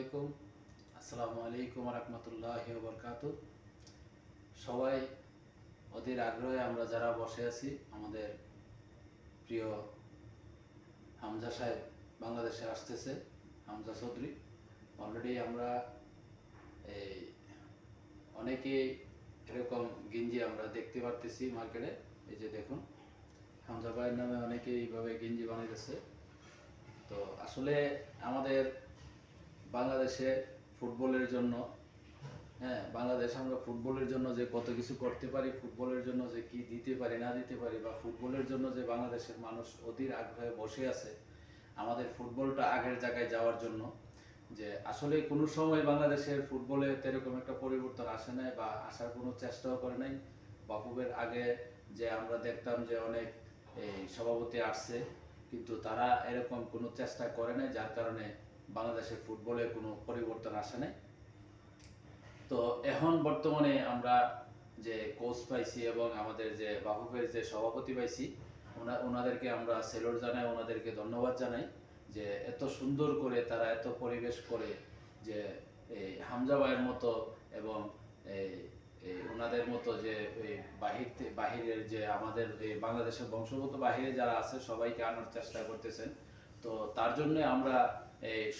আলাইকুম। আসসালামু আলাইকুম রহমতুল্লাহ বরকাত সবাই অধীর আগ্রহে আমরা যারা বসে আছি, আমাদের প্রিয় হামজা সাহেব বাংলাদেশে আসতেছে, হামজা চৌধুরী। অলরেডি আমরা এই অনেকে এরকম গেঞ্জি আমরা দেখতে পারতেছি মার্কেটে এই যে দেখুন, হামজা ভাইয়ের নামে অনেকে এইভাবে গেঞ্জি বানিয়েছে তো আসলে আমাদের বাংলাদেশে ফুটবলের জন্য হ্যাঁ বাংলাদেশ আমরা ফুটবলের জন্য যে কত কিছু করতে পারি, ফুটবলের জন্য যে কি দিতে পারি, না দিতে পারি, বা ফুটবলের জন্য যে বাংলাদেশের মানুষ অধীর আগ্রহে বসে আছে, আমাদের ফুটবলটা আগের জায়গায় যাওয়ার জন্য, যে আসলে কোনো সময় বাংলাদেশের ফুটবলে এরকম একটা পরিবর্তন আসে নাই, বা আসার কোনো চেষ্টাও করে নাই। বাপুবের আগে যে আমরা দেখতাম যে অনেক, এই সভাপতি আসছে, কিন্তু তারা এরকম কোনো চেষ্টা করে নাই, যার কারণে বাংলাদেশের ফুটবলে কোনো পরিবর্তন আসে নাই। তো এখন বর্তমানে আমরা যে কোচ পাইছি এবং আমাদের যে বাহুবের যে সভাপতি পাইছি ওনাদেরকে আমরা সেলর জানাই, ওনাদেরকে ধন্যবাদ জানাই যে এত সুন্দর করে তারা এত পরিবেশ করে যে হামজা ভাইয়ের মতো এবং ওনাদের মতো যে বাহির বাহিরের যে আমাদের এই বাংলাদেশের বংশগত বাহিরে যারা আছে, সবাইকে আনার চেষ্টা করতেছেন। তো তার জন্য আমরা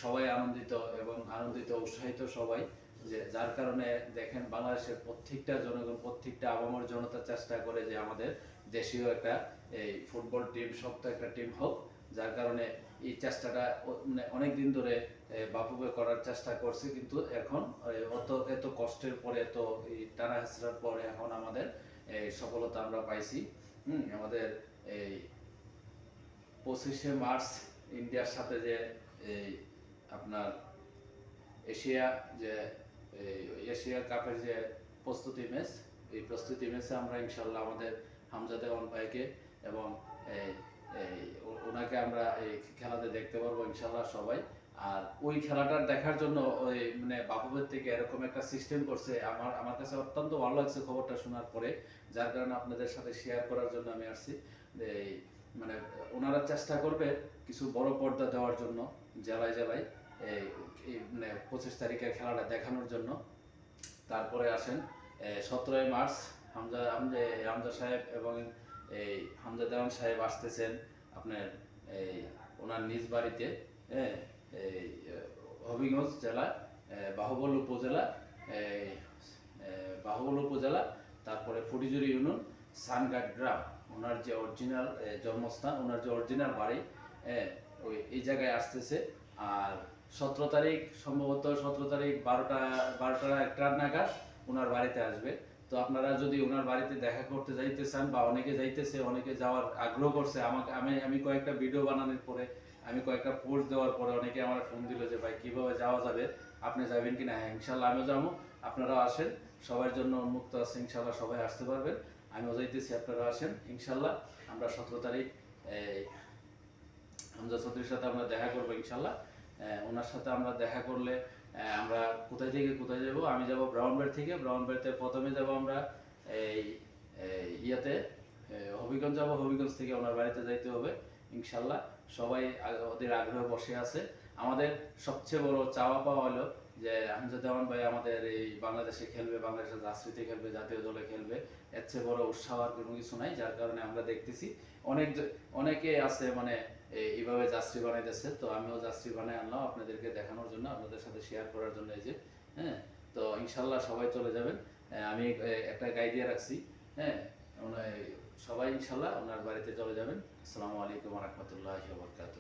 সবাই আনন্দিত এবং আনন্দিত, উৎসাহিত সবাই যে যার কারণে দেখেন বাংলাদেশের প্রত্যেকটা জনগণ, প্রত্যেকটা আবামর জনতা চেষ্টা করে যে আমাদের দেশীয় একটা এই ফুটবল টিম, শক্ত একটা টিম হোক, যার কারণে এই চেষ্টাটা মানে অনেক দিন ধরে বাপুকে করার চেষ্টা করছে, কিন্তু এখন অত, এত কষ্টের পরে, এত টানা হেঁচড়ার পরে এখন আমাদের এই সফলতা আমরা পাইছি। হুম, আমাদের, এই পঁচিশে মার্চ ইন্ডিয়ার সাথে যে এই আপনার এশিয়া যে এশিয়া কাপের যে প্রস্তুতি ম্যাচ, এই প্রস্তুতি ম্যাচে আমরা ইনশাল্লাহ আমাদের হামজা দেওয়ান ভাইকে এবং ওনাকে আমরা এই খেলাতে দেখতে পারব ইনশাল্লাহ সবাই। আর ওই খেলাটা দেখার জন্য ওই মানে বাবুবের থেকে এরকম একটা সিস্টেম করছে, আমার আমার কাছে অত্যন্ত ভালো লাগছে খবরটা শোনার পরে, যার কারণে আপনাদের সাথে শেয়ার করার জন্য আমি আসছি। যে মানে ওনারা চেষ্টা করবে কিছু বড় পর্দা দেওয়ার জন্য, জেলায় জেলায়, এই মানে পঁচিশ তারিখের খেলাটা দেখানোর জন্য। তারপরে আসেন সতেরোই মার্চ, হামজা হামজা সাহেব এবং এই হামজা দেওয়ান সাহেব আসতেছেন আপনার এই ওনার নিজ বাড়িতে হ্যাঁ এই হবিগঞ্জ জেলা বাহুবল উপজেলা বাহুবল উপজেলা, তারপরে ফুটিজুরি ইউনিয়ন সানগাট গ্রাম। ওনার যে অরিজিনাল জন্মস্থান, ওনার যে অরিজিনাল বাড়ি ওই, এই জায়গায় আসতেছে। আর সতেরো তারিখ, সম্ভবত সতেরো তারিখ বারোটা বারোটা একটা নাগাদ ওনার বাড়িতে আসবে। তো আপনারা যদি ওনার বাড়িতে দেখা করতে যাইতে চান বা অনেকে যাইতেছে, অনেকে যাওয়ার আগ্রহ করছে, আমাকে, আমি আমি কয়েকটা ভিডিও বানানোর পরে, আমি কয়েকটা পোস্ট দেওয়ার পরে অনেকে আমার ফোন দিল যে, ভাই, কীভাবে যাওয়া যাবে? আপনি যাবেন কি না হ্যাঁ ইনশাল্লাহ আমিও যাব। আপনারাও আসেন। সবার জন্য উন্মুক্ত আছে ইনশাল্লাহ সবাই আসতে পারবেন। আমিও যাইতেছি আপনারা আসেন, ইনশাল্লাহ। আমরা সতেরো তারিখ হামজা চৌধুরীর সাথে আমরা দেখা করব, ইনশাল্লাহ। ওনার সাথে আমরা দেখা করলে আমরা কোথায় থেকে কোথায় যাব? আমি যাব ব্রাউনবের থেকে। ব্রাউনবেরতে প্রথমে যাব আমরা, এই ইয়েতে হবিগঞ্জ যাব। হবিগঞ্জ থেকে ওনার বাড়িতে যাইতে হবে, ইনশাল্লাহ। সবাই ওদের আগ্রহে বসে আছে। আমাদের সবচেয়ে বড় চাওয়া পাওয়া হলো যে হামজা দেওয়ান ভাই আমাদের এই বাংলাদেশে খেলবে, বাংলাদেশের জার্সিতে খেলবে, জাতীয় দলে খেলবে, এর চেয়ে বড় উৎসাহ আর কোনো কিছু নাই, যার কারণে আমরা দেখতেছি অনেক অনেকে আছে মানে এই- এইভাবে যাত্রী বানাইতেছে, তো আমিও যাত্রী বানাই আনলাম আপনাদেরকে দেখানোর জন্য, আপনাদের সাথে শেয়ার করার জন্য এই যে হ্যাঁ তো ইনশাল্লাহ সবাই চলে যাবেন। আমি একটা গাই দিয়ে রাখছি হ্যাঁ সবাই ইনশাল্লাহ ওনার বাড়িতে চলে যাবেন। আসসালামু আলাইকুম রহমতুল্লাহ বরকাত